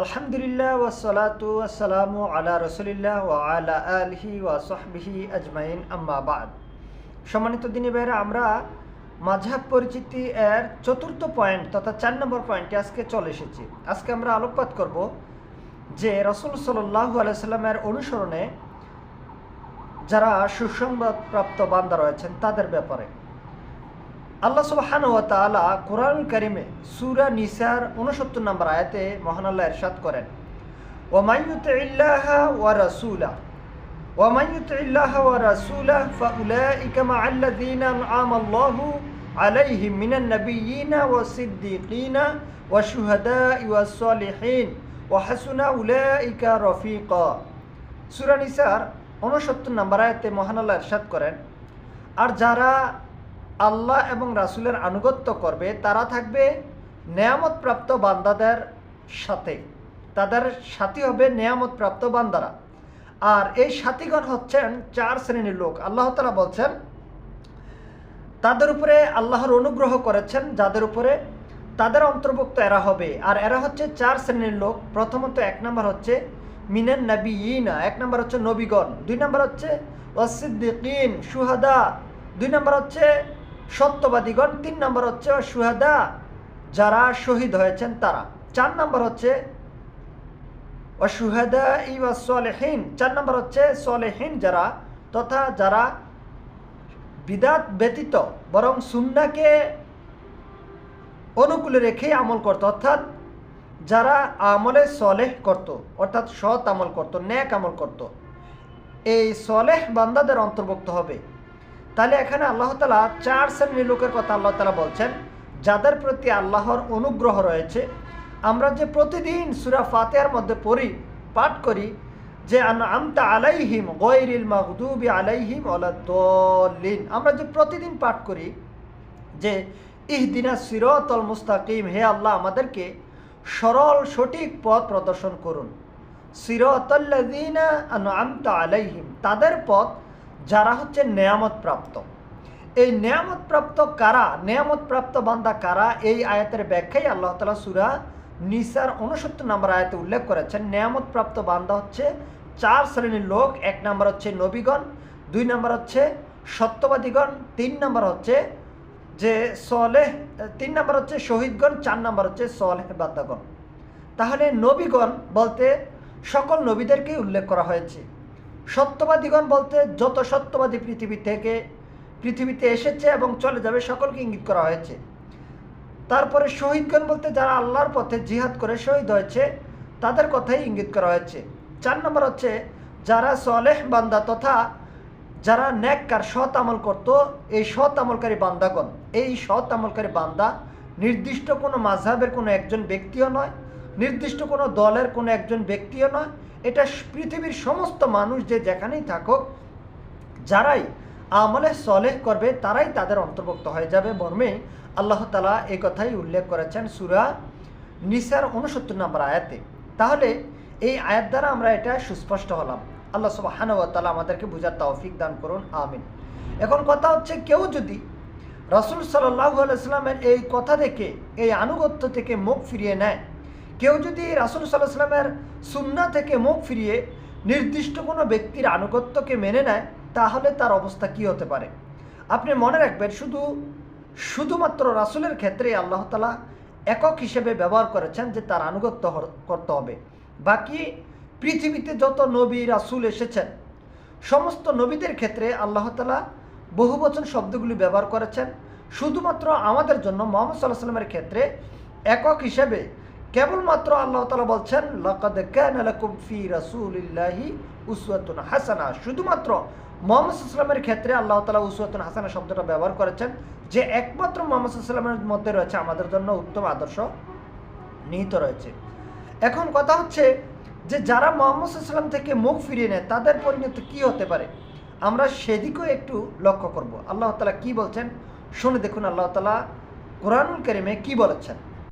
আলহামদুলিল্লাহ ওয়াসালাতু আসসালামু আলা রসুলিল্লাহ ওয়া আলা আলহি ওয়া সাহবিহি আজমাইন, আম্মা বাদ। সম্মানিত দিনী ভাইরা আমরা মাঝহাব পরিচিতি এর চতুর্থ পয়েন্ট তথা চার নম্বর পয়েন্টে আজকে চলে এসেছি। আজকে আমরা আলোকপাত করব যে রসুল সাল্লাহু আলাইসাল্লামের অনুসরণে যারা সুসংবাদ প্রাপ্ত বান্দা রয়েছেন, তাদের ব্যাপারে। আল্লাহ সুবহান ওয়া কোরআন কারিমে সূরা নিসার 69 নম্বর আয়াতে মহান আল্লাহ করেন, ওয়া মাইয়ুতিল্লাহা ওয়া রাসূলা, ওয়া মাইয়ুতিল্লাহা ওয়া রাসূলা ফাউলাইকা মা'আল্লাযীনা আন'আমা আল্লাহু আলাইহিম মিনান নাবিয়্যিনা ওয়াস সিদ্দীকিনা ওয়াশ শুহাদা'i ওয়াস সালিহিন ওয়া হাসুনা উলাইকা রফিকা। সূরা নিসার 69 নম্বর আয়াতে মহান আল্লাহ করেন, আর যারা আল্লাহ এবং রাসুলের আনুগত্য করবে, তারা থাকবে নেয়ামত প্রাপ্ত বান্দাদের সাথে। তাদের সাথী হবে নেয়ামত প্রাপ্ত বান্দারা। আর এই সাথীগণ হচ্ছেন চার শ্রেণির লোক। আল্লাহ তালা বলছেন, তাদের উপরে আল্লাহর অনুগ্রহ করেছেন, যাদের উপরে তাদের অন্তর্ভুক্ত এরা হবে। আর এরা হচ্ছে চার শ্রেণির লোক। প্রথমত এক নম্বর হচ্ছে মিনান নবী ইনা এক নম্বর হচ্ছে নবীগণ, দুই নম্বর হচ্ছে ওয়াসিদ্দিকিন সুহাদা দুই নম্বর হচ্ছে সত্যবাদীগণ তিন নম্বর হচ্ছে সুহাদা, যারা শহীদ হয়েছেন তারা। চার নম্বর হচ্ছে অসুহাদা ই সলেহীন। চার নম্বর হচ্ছে সলেহীন যারা, তথা যারা বিদাত ব্যতীত, বরং সুন্নাকে অনুকূলে রেখে আমল করত, অর্থাৎ যারা আমলে সলেহ করত, অর্থাৎ সৎ আমল করত, ন্যাক আমল করত। এই সলেহ বান্দাদের অন্তর্ভুক্ত হবে। তাহলে এখানে আল্লাহ তালা চার শ্রেণির লোকের কথা আল্লাহ তালা বলছেন, যাদের প্রতি আল্লাহর অনুগ্রহ রয়েছে। আমরা যে প্রতিদিন সুরা ফাতেহার মধ্যে পড়ি, পাঠ করি, যে আমতা আলাইহিম গৈরিল মাহদুবি আলাইহিম আলাদ্দলিন আমরা যে প্রতিদিন পাঠ করি, যে ইহদিনা সিরতল মুস্তাকিম, হে আল্লাহ আমাদেরকে সরল সঠিক পথ প্রদর্শন করুন। সিরতল্লাদিনা আমতা আলাইহিম, তাদের পথ যারা হচ্ছে নেয়ামত প্রাপ্ত এই নেয়ামত প্রাপ্ত কারা? নেয়ামত প্রাপ্ত বান্দা কারা? এই আয়াতের ব্যাখ্যাই আল্লাহ তালা সুরা নিসার উনসত্তর নম্বর আয়াতে উল্লেখ করেছেন নেয়ামত প্রাপ্ত বান্দা হচ্ছে চার শ্রেণির লোক, এক নম্বর হচ্ছে নবীগণ, দুই নম্বর হচ্ছে সত্যবাদীগণ, তিন নম্বর হচ্ছে যে সলেহ, তিন নম্বর হচ্ছে শহীদগণ, চার নম্বর হচ্ছে সলেহ বান্দাগণ তাহলে নবীগণ বলতে সকল নবীদেরকেই উল্লেখ করা হয়েছে। সত্যবাদীগণ বলতে যত সত্যবাদী পৃথিবী থেকে, পৃথিবীতে এসেছে এবং চলে যাবে সকলকে ইঙ্গিত করা হয়েছে। তারপরে শহীদগণ বলতে যারা আল্লাহর পথে জিহাদ করে শহীদ হয়েছে, তাদের কথাই ইঙ্গিত করা হয়েছে। চার নম্বর হচ্ছে, যারা সলেহ বান্দা তথা যারা ন্যাককার সৎ আমল করত, এই সৎ আমলকারী বান্দাগণ, এই সৎ আমলকারী বান্দা নির্দিষ্ট কোনো মাঝহাবের কোনো একজন ব্যক্তিও নয় নির্দিষ্ট কোনো দলের কোনো একজন ব্যক্তিও নয়। এটা পৃথিবীর সমস্ত মানুষ যে যেখানেই থাকুক, যারাই আমলে সলেহ করবে, তারাই তাদের অন্তর্ভুক্ত হয়ে যাবে মর্মে। আল্লাহ তালা এ কথাই উল্লেখ করেছেন সুরা নিসার উনসত্তর নম্বর আয়াতে। তাহলে এই আয়াত দ্বারা আমরা এটা সুস্পষ্ট হলাম। আল্লাহ সব হানুয়াতালা আমাদেরকে বুঝার তৌফিক দান করুন, আমিন। এখন কথা হচ্ছে কেউ যদি রসুল সাল্লাহ আলাইস্লামের এই কথা থেকে এই আনুগত্য থেকে মুখ ফিরিয়ে নেয় কেউ যদি রাসুল সাল্লাহ সুন্না থেকে মুখ ফিরিয়ে নির্দিষ্ট কোনো ব্যক্তির আনুগত্যকে মেনে নেয়, তাহলে তার অবস্থা কি হতে পারে? আপনি মনে রাখবেন, শুধু, শুধুমাত্র রাসুলের ক্ষেত্রে আল্লাহ তালা একক হিসেবে ব্যবহার করেছেন যে তার আনুগত্য করতে হবে। বাকি পৃথিবীতে যত নবী, রাসুল এসেছেন, সমস্ত নবীদের ক্ষেত্রে আল্লাহ তালা বহু বচন শব্দগুলি ব্যবহার করেছেন। শুধুমাত্র আমাদের জন্য মোহাম্মদ সাল্লাহ সাল্লামের ক্ষেত্রে একক হিসেবে কেবলমাত্র আল্লাহ তালা বলছেন, লকাদ ফি রাসুলিল্লাহি উসওয়াতুন হাসানা। শুধুমাত্র মোহাম্মদ ইসলামের ক্ষেত্রে আল্লাহ তালা উসওয়াতুন হাসানা শব্দটা ব্যবহার করেছেন, যে একমাত্র মোহাম্মদ ইসলামের মধ্যে রয়েছে, আমাদের জন্য উত্তম আদর্শ নিহিত রয়েছে। এখন কথা হচ্ছে যে, যারা মোহাম্মদ ইসলাম থেকে মুখ ফিরিয়ে নেয়, তাদের পরিণতি কি হতে পারে? আমরা সেদিকেও একটু লক্ষ্য করব। আল্লাহ তালা কি বলছেন? শুনে দেখুন আল্লাহ তালা কোরআনুল করিমে কি বলেছেন?